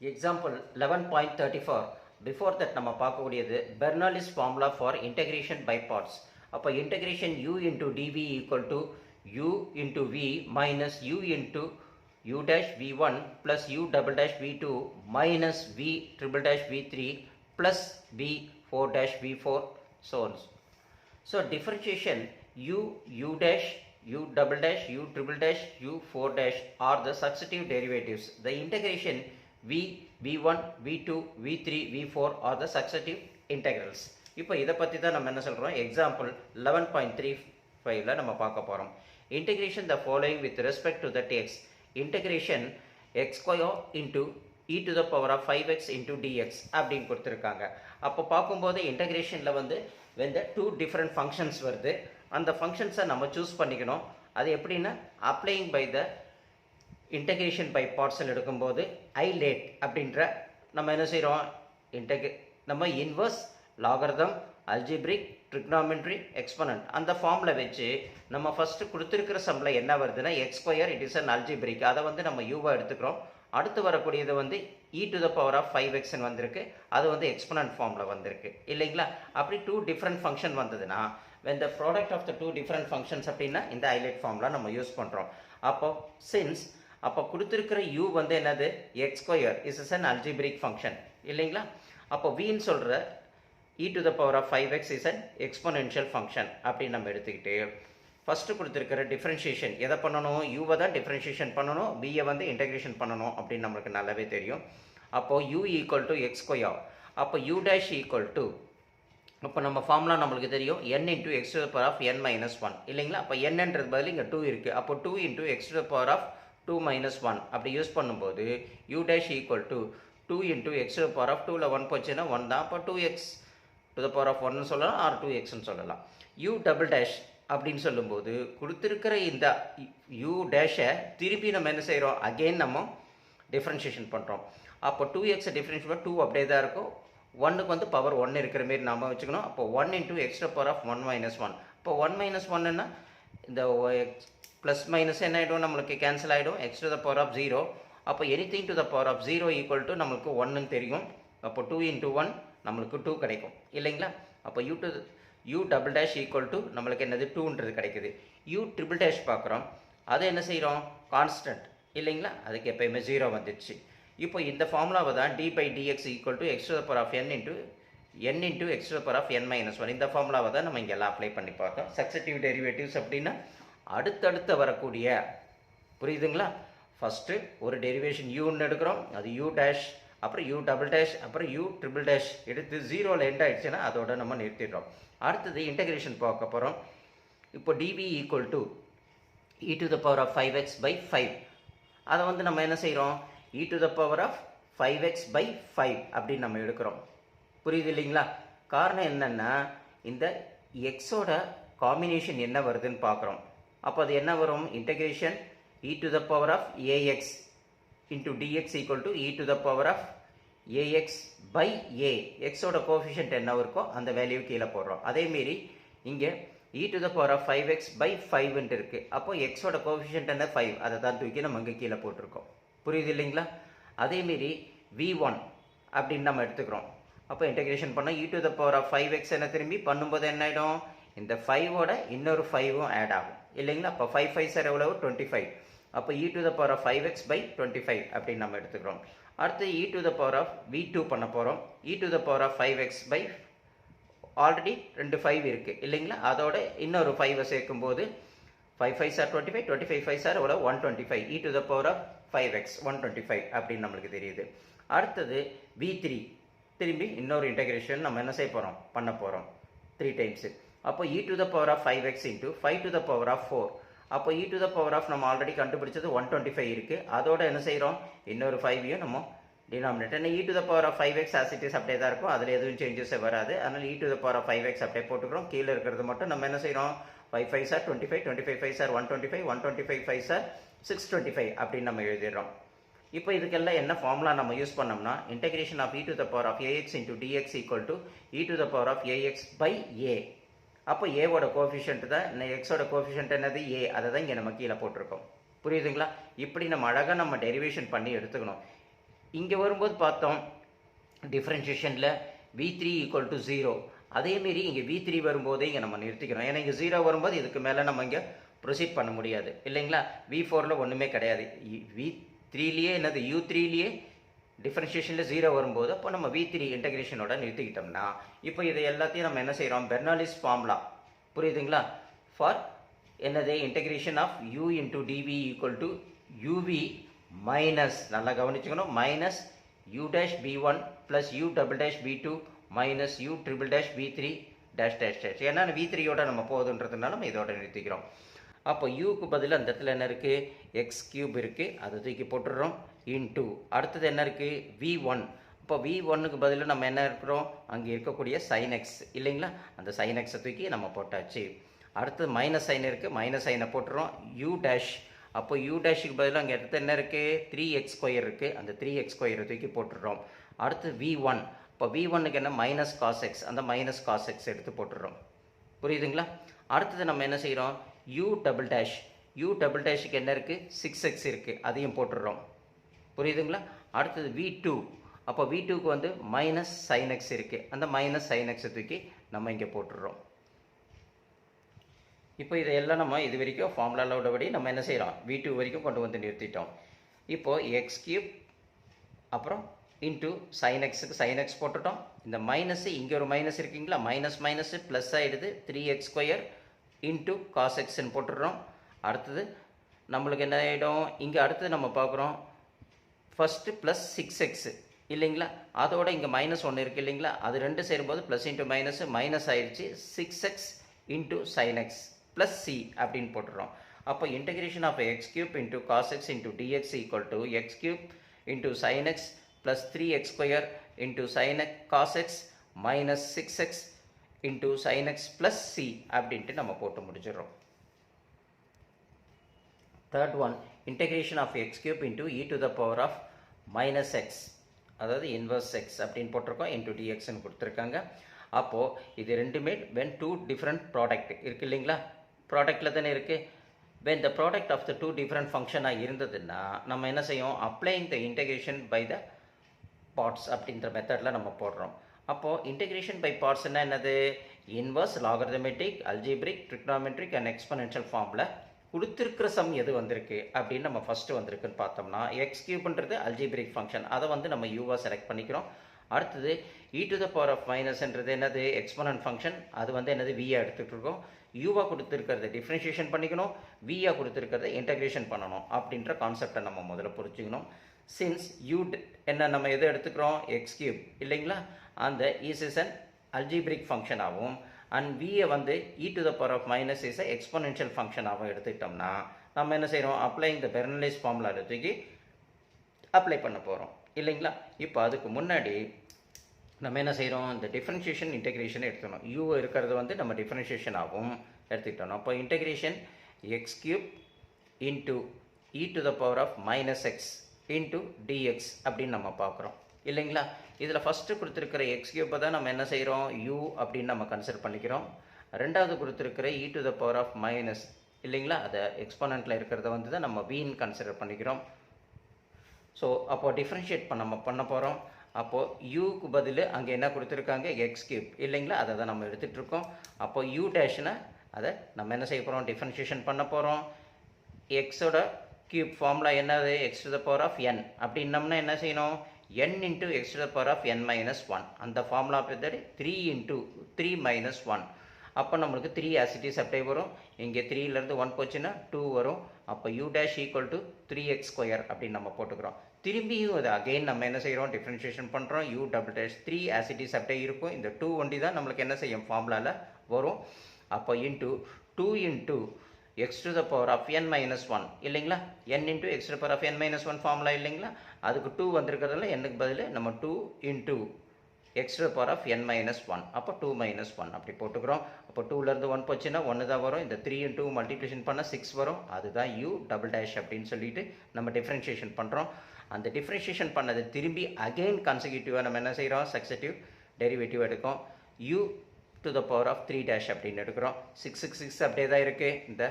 Example eleven point thirty four before that நம்ம பார்க்கக்கூடியது Bernoulli's formula for integration by parts அப்போ integration u into dv equal to u into v minus u into u dash v1 plus u double dash v2 minus v triple dash v3 plus v4 dash v4 so on. So differentiation u u dash u double dash u triple dash u4 dash are the successive derivatives. The integration v v one v v1 v2 v3 v4 are the successive integrals. இப்போ இதை பற்றி தான் நம்ம என்ன சொல்கிறோம் example eleven point three ஃபைவ்ல நம்ம பார்க்க போகிறோம் integration the following with respect to the dx integration x square into e to the power of five x into dx அப்படின்னு கொடுத்துருக்காங்க. அப்போ பார்க்கும்போது இன்டெகிரேஷனில் வந்து வெந்த டூ டிஃப்ரெண்ட் ஃபங்க்ஷன்ஸ் வருது அந்த ஃபங்க்ஷன்ஸை நம்ம சூஸ் பண்ணிக்கணும். அது எப்படின்னா applying by the integration by பார்ட்ஸில் எடுக்கும்போது ஐ லேட் அப்படின்ற நம்ம என்ன செய்கிறோம் இன்டெகே நம்ம inverse logarithm algebraic trigonometry exponent அந்த ஃபார்மில் வச்சு நம்ம ஃபஸ்ட்டு கொடுத்துருக்கிற சம்மில் என்ன வருதுன்னா x it is an algebraic அதை வந்து நம்ம யூவாக எடுத்துக்கிறோம். அடுத்து வரக்கூடியது வந்து e to the power of five எக்ஸ்ன்னு வந்திருக்கு. அது வந்து எக்ஸ்பனன்ட் ஃபார்மில் வந்திருக்கு. இல்லைங்களா? அப்படி டூ டிஃப்ரெண்ட் ஃபங்க்ஷன் வந்ததுன்னா when the product of the two different functions அப்படின்னா இந்த ஐலைட் ஃபார்ம்லாம் நம்ம யூஸ் பண்ணுறோம் அப்போ சின்ஸ் அப்போ கொடுத்துருக்கிற u வந்து என்னது? X square is is an algebraic function இல்லைங்களா? அப்போ வின்னு சொல்கிற e to the power of five x is an exponential function அப்படின்னு நம்ம எடுத்துக்கிட்டு ஃபஸ்ட்டு கொடுத்துருக்கிற டிஃப்ரென்ஷியேஷன் எதை பண்ணணும்? யூவை தான் டிஃப்ரென்ஷியேஷன் பண்ணணும். பியை வந்து இன்டெகிரேஷன் பண்ணணும் அப்படின்னு நம்மளுக்கு நல்லாவே தெரியும். அப்போது u equal to x square அப்போ யூ டேஷ் ஈக்குவல் டு அப்போ நம்ம ஃபார்முலா நம்மளுக்கு தெரியும். N into x to power of n minus one இல்லைங்களா? அப்போ என்னன்றது பதில் இங்கே டூ இருக்குது அப்போ two into x to power of two minus one அப்படி யூஸ் பண்ணும்போது u dash equal to two into x to power of டூவில் ஒன் போச்சுன்னா ஒன் தான். அப்போ two x to the power of ஒன்னு சொல்லலாம் ஆர் டூ எக்ஸ்னு சொல்லலாம். யூ டபுள் டேஷ் அப்படின்னு சொல்லும்போது கொடுத்துருக்கிற இந்த யூ டேஷை திருப்பி நம்ம என்ன செய்கிறோம் அகெயின் நம்ம டிஃப்ரென்ஷியேஷன் பண்ணுறோம் அப்போ டூ எக்ஸை டிஃப்ரென்ஷியேட் டூ அப்படியே தான் இருக்கும். ஒன்னுக்கு வந்து பவர் ஒன்று இருக்கிற மாரி நாம் வச்சுக்கணும். அப்போ one into x to power of one minus one இப்போ ஒன் மைனஸ் ஒன்னுன்னா இந்த ப்ளஸ் மைனஸ் என்ன ஆகிடும் நம்மளுக்கு கேன்சல் ஆகிடும் x to the power of zero அப்போ anything to the power of zero equal to நம்மளுக்கு ஒன்றுன்னு தெரியும். அப்போ டூ இன்ட்டு ஒன் நம்மளுக்கு டூ கிடைக்கும். இல்லைங்களா? அப்போ u to u double dash equal to நம்மளுக்கு என்னது? டூன்றது கிடைக்குது. யூ ட்ரிபிள் டேஷ் பார்க்குறோம். அதை என்ன செய்கிறோம்? கான்ஸ்டன்ட் இல்லைங்களா? அதுக்கு எப்போயுமே ஜீரோ வந்துடுச்சு. இப்போ இந்த ஃபார்முலாவை தான் d by dx equal to extra to power of n into n into extra to power of n minus one இந்த ஃபார்முலாவை தான் நம்ம இங்கெல்லாம் அப்ளை பண்ணி பார்த்தோம். சக்சட்டிவ் டெரிவேட்டிவ்ஸ் அப்படின்னா அடுத்தடுத்து வரக்கூடிய புரியுதுங்களா? ஃபஸ்ட்டு ஒரு டெரிவேஷன் யூன்னு எடுக்கிறோம். அது யூ டேஷ் அப்புறம் யூ டபுள் டேஷ் அப்புறம் யூ ட்ரிபிள் டேஷ் எடுத்து ஜீரோவில் எண்ட் ஆகிடுச்சுன்னா அதோட நம்ம நிறுத்திடுறோம். அடுத்தது இன்டகிரேஷன் பார்க்க போகிறோம் இப்போ dv equal to e to the power of five x by five அதை வந்து நம்ம என்ன செய்கிறோம் e to the power of five x by five அப்படின்னு நம்ம எடுக்கிறோம். புரியுது இல்லைங்களா? காரணம் என்னென்னா இந்த எக்ஸோட காம்பினேஷன் என்ன வருதுன்னு பார்க்குறோம். அப்போ அது என்ன வரும்? Integration e to the power of ax into dx equal to e to the power of ax by a எக்ஸோட கோஃபிஷியன்ட் என்ன இருக்கோ அந்த வேல்யூ கீழே போடுறோம். அதேமாரி இங்கே e e to the power of five x by ஃபைவ்ன்ட்டு இருக்குது அப்போ எக்ஸோட கோஃபிஷியன்ட் என்ன? ஃபைவ் அதை தான் தூக்கி நம்ம இங்கே கீழே போட்டிருக்கோம். புரியுது இல்லைங்களா? அதேமாரி வி ஒன் அப்படின்னு நம்ம எடுத்துக்கிறோம். அப்போ இன்டகிரேஷன் பண்ணால் e to the power of five x என்ன திரும்பி? பண்ணும்போது என்ன ஆகிடும் இந்த ஃபைவோட இன்னொரு ஃபைவும் ஆட் ஆகும். இல்லைங்களா? அப்போ ஃபைவ் ஃபைவ் சார் எவ்வளவு? டுவெண்ட்டி ஃபைவ் அப்போ e to the power of five x by twenty five அப்படின்னு நம்ம எடுத்துக்கிறோம். அடுத்து e to the power of v two பண்ண போகிறோம் e to the power of five x by already ரெண்டு ஃபைவ் இருக்குது இல்லைங்களா? அதோட இன்னொரு ஃபைவை சேர்க்கும்போது five five sir twenty five twenty five five sir எவ்வளோ one twenty five e to the power of five x one twenty five அப்படின்னு நம்மளுக்கு தெரியுது. அடுத்தது வி த்ரீ திரும்பி இன்னொரு இன்டகிரேஷன் நம்ம என்ன செய்ய போகிறோம் பண்ண போகிறோம் த்ரீ டைம்ஸு அப்போ e to the power of five x into five to the power of four அப்போ e to the power of நம்ம ஆல்ரெடி கண்டுபிடிச்சது ஒன் டுவெண்ட்டி ஃபைவ் இருக்குது அதோட என்ன செய்கிறோம் இன்னொரு ஃபைவையும் நம்ம டினாமினேட்டர் என்ன e to the power of five x as it is அப்படியே தான் இருக்கும். அதில் எதுவும் சேஞ்சஸே வராது. அதனால் e to the power of five x அப்படியே போட்டுக்கிறோம். கீழே இருக்கிறது மட்டும் நம்ம என்ன செய்கிறோம் five five sir twenty five twenty five five sir one twenty five one twenty five five sir six twenty five அப்படின்னு நம்ம எழுதிடுறோம். இப்போ இதுக்கெல்லாம் என்ன ஃபார்முலா நம்ம யூஸ் பண்ணோம்னா integration of e to the power of ax into dx equal to e to the power of ax by a அப்போ ஏவோட coefficient தான் இந்த எக்ஸோட கோஃபிஷியன்ட் என்னது? ஏ அதை தான் இங்கே நம்ம கீழே போட்டிருக்கோம். புரியுதுங்களா? இப்படி நம்ம அழகாக நம்ம டெரிவேஷன் பண்ணி எடுத்துக்கணும். இங்கே வரும்போது பார்த்தோம் டிஃப்ரென்ஷியேஷனில் v three equal to zero அதேமாரி இங்கே வி த்ரீ வரும்போதே இங்கே நம்ம நிறுத்திக்கிறோம் ஏன்னா இங்கே ஜீரோ வரும்போது இதுக்கு மேலே நம்ம இங்கே ப்ரொசீட் பண்ண முடியாது. இல்லைங்களா? வி ஃபோரில் ஒன்றுமே கிடையாது. E, வி த்ரீலேயே என்னது? யூ த்ரீலேயே டிஃப்ரென்ஷியேஷனில் ஜீரோ வரும்போது அப்போ நம்ம வி த்ரீ இன்டகிரேஷனோட நிறுத்திக்கிட்டோம்னா இப்போ இது எல்லாத்தையும் நம்ம என்ன செய்கிறோம் பெர்னாலிஸ் ஃபார்ம்லா புரியுதுங்களா? ஃபார் என்னது? Integration of u into dv equal to uv minus நல்லா கவனிச்சுக்கணும் minus u dash v one plus u double dash v two minus u triple dash v three dash dash dash ஏன்னா வி த்ரீயோட நம்ம போகுதுன்றதுனால நம்ம இதோட நிறுத்திக்கிறோம். அப்போ யூக்கு பதில் அந்த இடத்துல என்ன இருக்குது எக்ஸ் கியூப் இருக்குது அதை தூக்கி போட்டுடுறோம். இன்டூ அடுத்தது என்ன இருக்குது வி ஒன் இப்போ வி ஒன்னுக்கு பதில் நம்ம என்ன இருக்கிறோம்? அங்கே இருக்கக்கூடிய சைன் எக்ஸ் இல்லைங்களா? அந்த சைன் எக்ஸை தூக்கி நம்ம போட்டாச்சு. அடுத்தது மைனஸ் சைன் இருக்குது மைனஸ் சைனை போட்டுறோம். யூ டேஷ் அப்போ யூ டேஷுக்கு பதிலாக அங்கே அடுத்து என்ன இருக்குது த்ரீ எக்ஸ் ஸ்கொயர் இருக்குது அந்த த்ரீ எக்ஸ் ஸ்கொயரை தூக்கி போட்டுடுறோம் அடுத்து வி ஒன் இப்போ வி ஒன்னுக்கு என்ன? மைனஸ் காஸ் எக்ஸ் அந்த மைனஸ் காஸ் எக்ஸ் எடுத்து போட்டுடுறோம் புரியுதுங்களா? அடுத்தது நம்ம என்ன செய்கிறோம் u double dash u double டேஷுக்கு என்ன இருக்குது சிக்ஸ் எக்ஸ் இருக்குது அதையும் போட்டுடுறோம் புரியுதுங்களா? அடுத்தது வி டூ அப்போ வி டூக்கு வந்து மைனஸ் சைனக்ஸ் இருக்குது அந்த மைனஸ் சைனக்ஸை தூக்கி நம்ம இங்கே போட்டுடுறோம். இப்போ இதையெல்லாம் நம்ம இது வரைக்கும் ஃபார்முலாவில் உள்ளபடி நம்ம என்ன செய்கிறோம் வி டூ வரைக்கும் கொண்டு வந்து நிறுத்திட்டோம். இப்போது எக்ஸ் கியூப் அப்புறம் இன்ட்டு சைனக்ஸுக்கு சைனக்ஸ் போட்டுட்டோம். இந்த மைனஸு இங்கே ஒரு மைனஸ் இருக்குங்களா? மைனஸ் மைனஸு ப்ளஸ் ஆகிடுது three x square into cos எக்ஸ்ன்னு போட்டுடுறோம். அடுத்தது நம்மளுக்கு என்ன ஆகிடும் இங்கே அடுத்தது நம்ம பார்க்குறோம். ஃபஸ்ட்டு ப்ளஸ் சிக்ஸ் எக்ஸு இல்லைங்களா? அதோட இங்கே மைனஸ் ஒன்று இருக்குது இல்லைங்களா? அது ரெண்டு சேரும்போது ப்ளஸ் இன்ட்டு மைனஸ் மைனஸ் ஆயிடுச்சு six x into sine x plus c அப்படின்னு போட்டுறோம் அப்போ integration of x cube into cos x into dx equal to x cube into sine x plus three x square into sine x cos x minus six x into sine x plus c அப்படின்ட்டு நம்ம போட்டு முடிச்சிடுறோம். Third one integration of x cube into e to the power of minus x அதாவது inverse x அப்படின்னு போட்டிருக்கோம் into டிஎக்ஸ்ன்னு கொடுத்துருக்காங்க. அப்போது இது ரெண்டுமே வென் டூ டிஃப்ரெண்ட் ப்ராடக்ட் இருக்குது இல்லைங்களா? ப்ராடக்டில் தானே இருக்குது when the product of the two different ஃபங்க்ஷனாக இருந்ததுன்னா நம்ம என்ன செய்யும்? Applying the integration by the parts அப்படின்ற மெத்தடில் நம்ம போடுறோம். அப்போது இன்டகிரேஷன் பை பார்ட்ஸ்னால் என்னது? Inverse logarithmic algebraic trigonometric and exponential ஃபார்மில் கொடுத்துருக்கிற சம் எது வந்திருக்கு அப்படின்னு நம்ம ஃபஸ்ட்டு வந்திருக்குன்னு பார்த்தோம்னா எக்ஸ் கியூப்ன்றது அல்ஜிபிரிக் ஃபங்க்ஷன் அதை வந்து நம்ம யூவாக செலக்ட் பண்ணிக்கிறோம். அடுத்தது e to the power of மைனஸ்ன்றது என்னது? எக்ஸ்பனன்ட் ஃபங்க்ஷன் அது வந்து என்னது? வியாக எடுத்துகிட்டு இருக்கோம் யூவாக கொடுத்துருக்கிறத டிஃப்ரென்ஷியேஷன் பண்ணிக்கணும். வியாக கொடுத்துருக்கிறத இன்டகிரேஷன் பண்ணணும் அப்படின்ற கான்செப்டை நம்ம முதல்ல புரிஞ்சுக்கணும். சின்ஸ் யூ என்ன நம்ம எதை எடுத்துக்கிறோம்? எக்ஸ் கியூப் இல்லைங்களா? அந்த இஸ் இஸ் அன் அல்ஜிபிரிக் ஃபங்க்ஷனாகவும் அண்ட் வியை வந்து e to the power of minus is exponential ஃபங்க்ஷனாகவும் எடுத்துக்கிட்டோம்னா நம்ம என்ன செய்கிறோம் அப்ளைங் த பெர்னலைஸ் ஃபார்முலா தூக்கி அப்ளை பண்ண போகிறோம் இல்லைங்களா? இப்போ அதுக்கு முன்னாடி நம்ம என்ன செய்கிறோம் இந்த டிஃப்ரென்ஷியேஷன் இன்டெகிரேஷன் எடுத்துக்கணும். யூ இருக்கிறது வந்து நம்ம டிஃப்ரென்ஷியேஷன் ஆகும் எடுத்துக்கிட்டோம் அப்போ integration x cube into e to the power of minus x into dx அப்படின்னு நம்ம பார்க்குறோம். இல்லைங்களா? இதில் ஃபஸ்ட்டு கொடுத்துருக்கிற எக்ஸ் கியூப்பை தான் நம்ம என்ன செய்கிறோம் யூ அப்படின்னு நம்ம கன்சிடர் பண்ணிக்கிறோம். ரெண்டாவது கொடுத்துருக்கிற e e to the power of minus இல்லைங்களா? அதை எக்ஸ்போனண்ட்டில் இருக்கிறத வந்து தான் நம்ம வீன் கன்சிடர் பண்ணிக்கிறோம். ஸோ அப்போது டிஃப்ரென்ஷியேட் பண்ண நம்ம பண்ண போகிறோம் அப்போது யூக்கு பதில் அங்கே என்ன கொடுத்துருக்காங்க? எக்ஸ் கியூப் இல்லைங்களா? அதை தான் நம்ம எடுத்துகிட்ருக்கோம் அப்போது யூ டேஷனை அதை நம்ம என்ன செய்ய போகிறோம் டிஃப்ரென்ஷியேஷன் பண்ண போகிறோம் எக்ஸோட கியூப் ஃபார்முலா என்னது? X to the power of n அப்படின்னம்னா என்ன செய்யணும்? N into x to the power of n minus one அந்த ஃபார்முலா பேர் three into three minus one அப்போ நம்மளுக்கு த்ரீ ஆசிட்டிஸ் சப்ளை வரும். இங்கே த்ரீலேருந்து ஒன் போச்சுன்னா டூ வரும். அப்போ u dash equal to three x square அப்படின்னு நம்ம போட்டுக்கிறோம். திரும்பியும் அது அகெயின் நம்ம என்ன செய்கிறோம் டிஃப்ரென்ஷியேஷன் பண்ணுறோம் u double dash three as it is அப்படியே இருக்கும். இந்த டூ ஒண்டி தான் நம்மளுக்கு என்ன செய்யும்? ஃபார்முலாவில் வரும். அப்போ into two into x to the power of n minus one இல்லைங்களா? N into x to power of n minus one formula இல்லைங்களா? அதுக்கு டூ வந்திருக்கிறதுல என்னுக்கு பதில்? நம்ம two into x to power of n minus one அப்போ two minus one அப்படி போட்டுக்கிறோம். அப்போ டூலேருந்து ஒன் போச்சுன்னா ஒன்று தான் வரும். இந்த த்ரீ இன்ட்டு மல்டிப்ளிகேஷன் பண்ணால் சிக்ஸ் வரும். அதுதான் யூ டபுள் டேஷ் அப்படின்னு சொல்லிட்டு நம்ம டிஃப்ரென்ஷியேஷன் பண்ணுறோம் அந்த டிஃப்ரென்ஷியேஷன் பண்ணதை திரும்பி அகெயின் கான்சிக்யூட்டிவாக நம்ம என்ன செய்கிறோம் சக்ஸட்டிவ் டெரிவேட்டிவ் எடுக்கும். U to the power of three dash அப்படின்னு எடுக்கிறோம். சிக்ஸ் சிக்ஸ் சிக்ஸ் அப்படியே தான் இருக்குது இந்த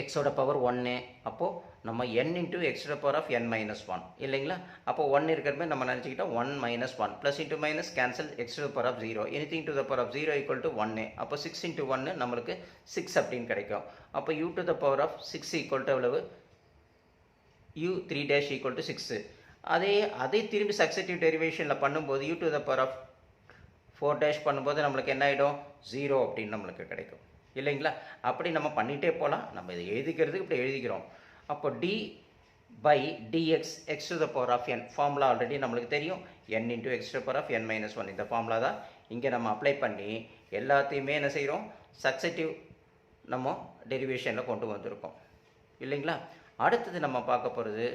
எக்ஸோட பவர் ஒன்று அப்போது நம்ம என் இன்ட்டு எக்ஸோட power of n minus one இல்லைங்களா? அப்போ ஒன் இருக்கிறமே நம்ம நினச்சிக்கிட்டோம் one minus one plus into minus cancel எக்ஸோட power of zero any to the power of zero equal to ஒன்று அப்போ சிக்ஸ் இன்ட்டு ஒன்று நம்மளுக்கு சிக்ஸ் அப்படின்னு கிடைக்கும். அப்போ u to the power of six equal to எவ்வளவு? U three dash equal to six அதே அதே திரும்பி சக்சட்டிவ் டெரிவேஷனில் பண்ணும்போது u to the power of four dash பண்ணும்போது நம்மளுக்கு என்ன ஆகிடும் ஜீரோ அப்படின்னு நம்மளுக்கு கிடைக்கும். இல்லைங்களா? அப்படி நம்ம பண்ணிகிட்டே போகலாம் நம்ம இதை எழுதிக்கிறதுக்கு இப்படி எழுதிக்கிறோம். அப்போ d by dx x the power of n formula already நம்மளுக்கு தெரியும். N into x to power of n minus one இந்த ஃபார்முலா தான் இங்கே நம்ம அப்ளை பண்ணி எல்லாத்தையுமே என்ன செய்கிறோம் சக்சட்டிவ் நம்ம டெரிவேஷனில் கொண்டு வந்திருக்கோம். இல்லைங்களா? அடுத்தது நம்ம பார்க்க போகிறது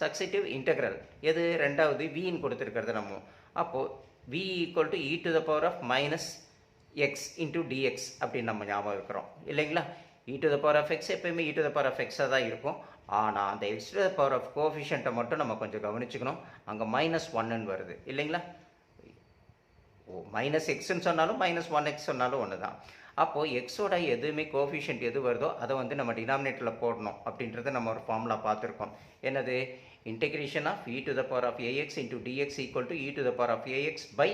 சக்சட்டிவ் இன்டெக்ரல் எது? ரெண்டாவது வின்னு கொடுத்துருக்கிறது நம்ம. அப்போது v equal to e to the power of minus x into dx அப்படின்னு நம்ம ஞாபகம் இருக்கிறோம் இல்லைங்களா? E to the power of x எப்பயுமே e to the power of எக்ஸாக தான் இருக்கும். ஆனால் அந்த x to the power of கோஃபிஷியண்ட்டை மட்டும் நம்ம கொஞ்சம் கவனிச்சுக்கணும். அங்கே மைனஸ் ஒன்னுன்னு வருது. இல்லைங்களா? ஓ மைனஸ் எக்ஸ்ன்னு சொன்னாலும் மைனஸ் ஒன் எக்ஸ் சொன்னாலும் ஒன்று தான். அப்போது எக்ஸோட எதுவுமே கோஃபிஷியன்ட் எது வருதோ அதை வந்து நம்ம டினாமினேட்டரில் போடணும் அப்படின்றத நம்ம ஒரு ஃபார்முலா பார்த்துருக்கோம். என்னது? Integration of e to the power of ax into dx equal to e to the power of ax by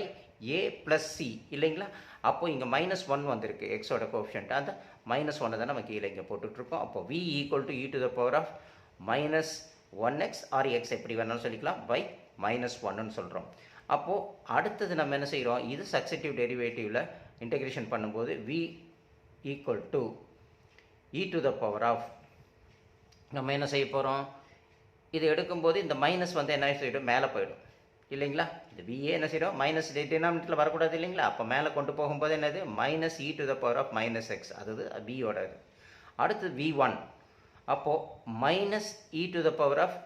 a plus c இல்லைங்களா? அப்போது இங்கே மைனஸ் ஒன் வந்திருக்கு எக்ஸோட கோஃபிஷியன்ட் அந்த மைனஸ் ஒன்னை தான் நம்ம கீழே இங்கே போட்டுட்ருக்கோம். அப்போ v equal to e to the power of minus one x or x எப்படி வேணாலும் சொல்லிக்கலாம். பை மைனஸ் ஒன்னு சொல்கிறோம் அப்போது அடுத்தது நம்ம என்ன செய்கிறோம் இது சக்சட்டிவ் டெரிவேட்டிவில் இன்டெகிரேஷன் பண்ணும்போது v equal to e to the power of நம்ம என்ன செய்ய போகிறோம் இது எடுக்கும்போது இந்த மைனஸ் வந்து என்ன செய்யும்? மேலே போயிடும். இல்லைங்களா? இந்த பிஏ என்ன செய்யும்? மைனஸ் டினாமினேட்டில் வரக்கூடாது இல்லைங்களா? அப்போ மேலே கொண்டு போகும்போது என்னது? Minus e to the power of minus x அது பியோட இது. அடுத்து வி ஒன் அப்போது minus e to the power of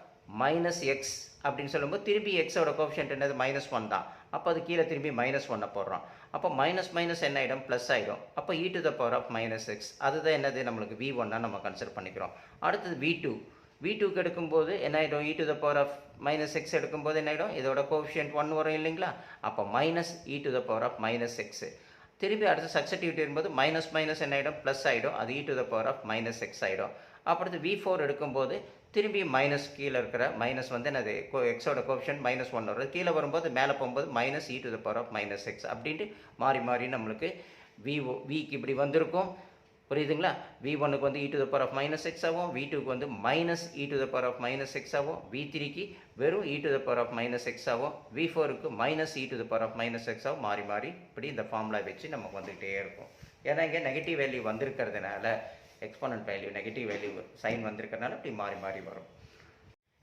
minus x அப்படின்னு சொல்லும்போது திரும்பி எக்ஸோட கோப்ஷன்ட் என்னது? மைனஸ் ஒன் தான். அப்போ அது கீழே திரும்பி மைனஸ் ஒன்னை போடுறோம். அப்போ மைனஸ் மைனஸ் என்ன ஆகிடும் ப்ளஸ் ஆகிடும் அப்போ e to the power of minus x அதுதான் என்னது? நம்மளுக்கு வி ஒன்னாக நம்ம கன்சிடர் பண்ணிக்கிறோம். அடுத்தது வி டூ வி டூக்கு எடுக்கும்போது என்ன ஆகிடும் e to the power of minus x எடுக்கும்போது என்ன ஆகிடும் இதோட கோஃபிஷியன்ட் ஒன் வரும் இல்லைங்களா? அப்போ minus e to the power of minus x திருப்பி e அடுத்து சக்சட்டிவிட்டி இருக்கும்போது மைனஸ் மைனஸ் என்ன ஆகிடும் ப்ளஸ் ஆகிடும் அது e to the power of minus x ஆகிடும் அப்புறத்து வி ஃபோர் எடுக்கும்போது திரும்பி மைனஸ் கீழே இருக்கிற மைனஸ் வந்து என்னது? எக்ஸோட கோப்ஷன் மைனஸ் ஒன் வருது கீழே வரும்போது மேலே போகும்போது minus e to the power of minus x அப்படின்ட்டு மாறி மாறி நம்மளுக்கு வி விக்கு இப்படி வந்திருக்கும். புரியுதுங்களா? வி ஒனுக்கு வந்து e to the power of minus x ஆகும். வி டூக்கு வந்து minus e to the power of minus x ஆகும். வி த்ரீக்கு வெறும் e to the power of minus x ஆகும். வி ஃபோருக்கு minus e to the power of minus x ஆகும். மாறி மாறி இப்படி இந்த ஃபார்முலா வச்சு நமக்கு வந்துகிட்டே இருக்கும். ஏன்னா இங்கே negative value வந்திருக்கிறதுனால exponent value negative value sine வந்திருக்கிறதுனால இப்படி மாறி மாறி வரும்.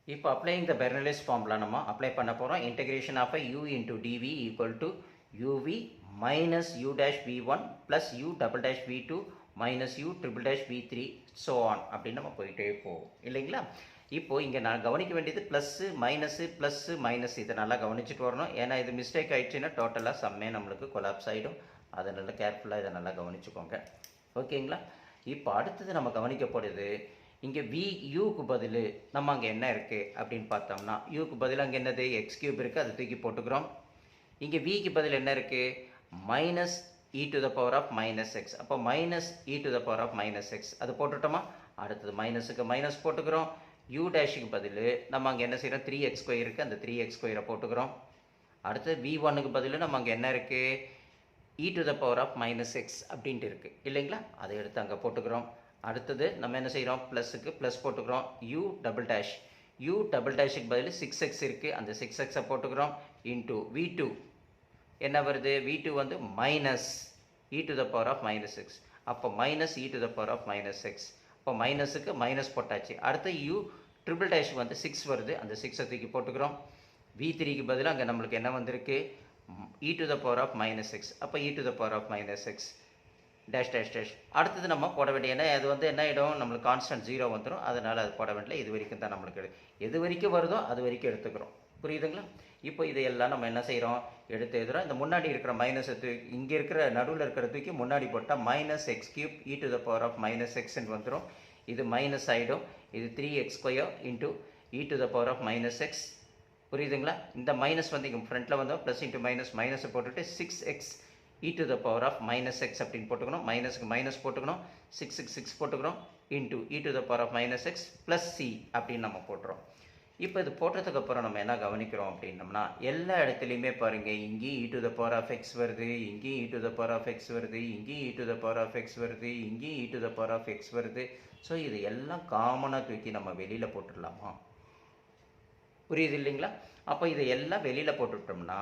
இப்போ அப்ளைங் த பெர்னலிஸ் ஃபார்முலா நம்ம அப்ளை பண்ண போகிறோம் integration of u into dv equal to uv minus u dash v one plus u double dash v two minus u triple dash v three so on அப்படின்னு நம்ம போயிட்டே போவோம். இல்லைங்களா? இப்போ இங்கே நான் கவனிக்க வேண்டியது ப்ளஸ்ஸு மைனஸு ப்ளஸ்ஸு மைனஸ் இதை நல்லா கவனிச்சுட்டு வரணும். ஏன்னா இது மிஸ்டேக் ஆகிடுச்சுன்னா டோட்டலாக செம்மே நம்மளுக்கு கொலாப்ஸ் ஆகிடும் அதை நல்லா கேர்ஃபுல்லாக இதை நல்லா கவனிச்சுக்கோங்க. ஓகேங்களா? இப்போ அடுத்தது நம்ம கவனிக்கப்படுது இங்கே வி யூக்கு பதில் நம்ம அங்கே என்ன இருக்குது அப்படின்னு பார்த்தோம்னா யூக்கு பதில் அங்கே என்னது? எக்ஸ் கியூப் இருக்குது அதை தூக்கி போட்டுக்கிறோம். இங்கே விக்கு பதில் என்ன இருக்குது minus e to the power of minus x அப்போ minus e to the power of minus x அது போட்டுட்டோமா? அடுத்தது மைனஸுக்கு மைனஸ் போட்டுக்கிறோம். யூ டேஷுக்கு பதில் நம்ம அங்கே என்ன செய்கிறோம் த்ரீ எக்ஸ் ஸ்கொயர் இருக்குது அந்த த்ரீ எக்ஸ் ஸ்கொயரை போட்டுக்கிறோம். அடுத்து வி ஒன்னுக்கு பதில் நம்ம அங்கே என்ன இருக்குது e to the power of minus x அப்படின்ட்டு இருக்குது இல்லைங்களா? அதை எடுத்து அங்கே போட்டுக்கிறோம். அடுத்தது நம்ம என்ன செய்கிறோம் ப்ளஸுக்கு ப்ளஸ் போட்டுக்கிறோம். U double dash u double டேஷுக்கு பதில் சிக்ஸ் எக்ஸ் இருக்குது அந்த சிக்ஸ் எக்ஸை போட்டுக்கிறோம். இன்டூ வி டூ என்ன வருது? வி டூ வந்து minus e to the power of minus x அப்போ minus e to the power of minus x இப்போ மைனஸுக்கு மைனஸ் போட்டாச்சு. அடுத்து யூ ட்ரிபிள் டேஷ் வந்து சிக்ஸ் வருது. அந்த சிக்ஸை தூக்கி போட்டுக்கிறோம். வி த்ரீக்கு பதிலாக அங்கே நம்மளுக்கு என்ன வந்திருக்கு? E to the power of minus x அப்போ e to the power of minus x dash dash dash அடுத்தது நம்ம போட வேண்டிய ஏன்னா அது வந்து என்ன ஆகிடும் நம்மளுக்கு கான்ஸ்டன்ட் ஜீரோ வந்துடும் அதனால் அது போட வேண்டிய இது வரைக்கும் தான் நம்மளுக்கு எது வரைக்கும் வருதோ அது வரைக்கும் எடுத்துக்கிறோம். புரியுதுங்களா? இப்போ இதையெல்லாம் நம்ம என்ன செய்கிறோம் எடுத்து எழுதுகிறோம் இந்த முன்னாடி இருக்கிற மைனஸ் இங்கே இருக்கிற நடுவில் இருக்கிற தூக்கி முன்னாடி போட்டால் minus x cube e to the power of minus எக்ஸ்ன்னு வந்துடும் இது மைனஸ் ஆகிடும் இது three x square into e to the power of minus x புரியுதுங்களா? இந்த மைனஸ் வந்து இங்கே ஃப்ரண்ட்டில் வந்தோம். ப்ளஸ் இன்ட்டு மைனஸ் மைனஸை போட்டுட்டு six x e to the power of minus x அப்படின்னு போட்டுக்கணும். மைனஸுக்கு மைனஸ் போட்டுக்கணும். சிக்ஸுக்கு சிக்ஸ் போட்டுக்கிறோம். Into e to the power of minus x plus c அப்படின்னு நம்ம போட்டுறோம். இப்போ இது போட்டதுக்கு அப்புறம் நம்ம என்ன கவனிக்கிறோம் அப்படின்னம்னா எல்லா இடத்துலையுமே பாருங்கள் இங்கேயும் e to the power of x வருது இங்கேயும் e to the power of x வருது இங்கேயும் e to the power of x வருது இங்கேயும் e to the power of x வருது. ஸோ இது எல்லாம் காமனாக தூக்கி நம்ம வெளியில் போட்டுடலாமா? புரியுது இல்லைங்களா? அப்போ இதை எல்லாம் வெளியில் போட்டுட்டோம்னா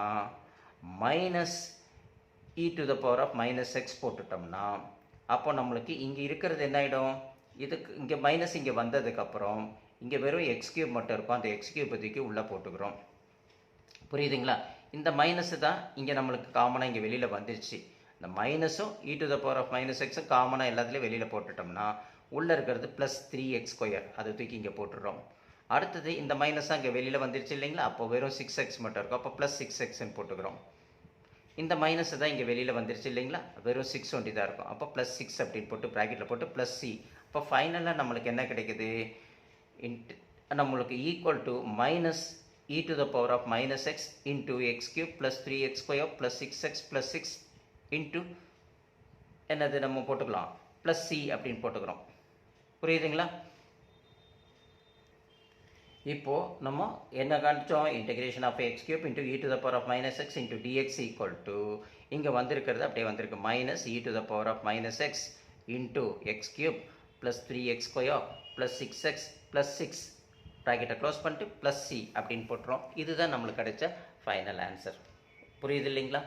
minus e to the power of minus x போட்டுட்டோம்னா அப்போ நம்மளுக்கு இங்கே இருக்கிறது என்ன ஆகிடும் இதுக்கு இங்கே மைனஸ் இங்கே வந்ததுக்கப்புறம் இங்கே வெறும் எக்ஸ் கியூப் மட்டும் இருக்கும். அந்த எக்ஸ் கியூப் தூக்கி உள்ளே போட்டுக்கிறோம். புரியுதுங்களா? இந்த மைனஸ் தான் இங்கே நம்மளுக்கு காமனாக இங்கே வெளியில் வந்துடுச்சு இந்த மைனஸும் e e to the power of minus எக்ஸும் காமனாக எல்லாத்துலேயும் வெளியில் போட்டுட்டோம்னா உள்ளே இருக்கிறது ப்ளஸ் த்ரீ எக்ஸ் ஸ்கொயர் அதை தூக்கி இங்கே போட்டுடுறோம் அடுத்தது இந்த மைனஸாக இங்கே வெளியில் வந்துடுச்சு இல்லைங்களா? அப்போ வெறும் சிக்ஸ் எக்ஸ் மட்டும் இருக்கும். அப்போ ப்ளஸ் சிக்ஸ் எக்ஸ்ன்னு போட்டுக்கிறோம். இந்த மைனஸ் தான் இங்கே வெளியில் வந்துருச்சு இல்லைங்களா? வெறும் சிக்ஸ் ஒன்டி தான் இருக்கும். அப்போ ப்ளஸ் சிக்ஸ் அப்படின்னு போட்டு ப்ராக்கெட்டில் போட்டு ப்ளஸ் சி அப்போ ஃபைனலாக நம்மளுக்கு என்ன கிடைக்குது? இன்ட்டு நம்மளுக்கு equal to minus e to the power of minus x into x cube plus three x square plus six x plus six into என்னது நம்ம போட்டுக்கலாம்? ப்ளஸ் சி அப்படின்னு போட்டுக்கிறோம். புரியுதுங்களா? இப்போது நம்ம என்ன காணிச்சோம் integration of x cube into e to the power of minus x into dx equal to இங்கே வந்திருக்கிறது அப்படியே வந்திருக்கு. Minus e to the power of minus x into x cube plus three x square plus six x plus six ப்ராக்கெட்டை close பண்ணிட்டு plus C அப்படின்னு போட்டுறோம். இதுதான் நம்மளுக்கு கிடைச்ச ஃபைனல் ஆன்சர் புரியுது இல்லைங்களா?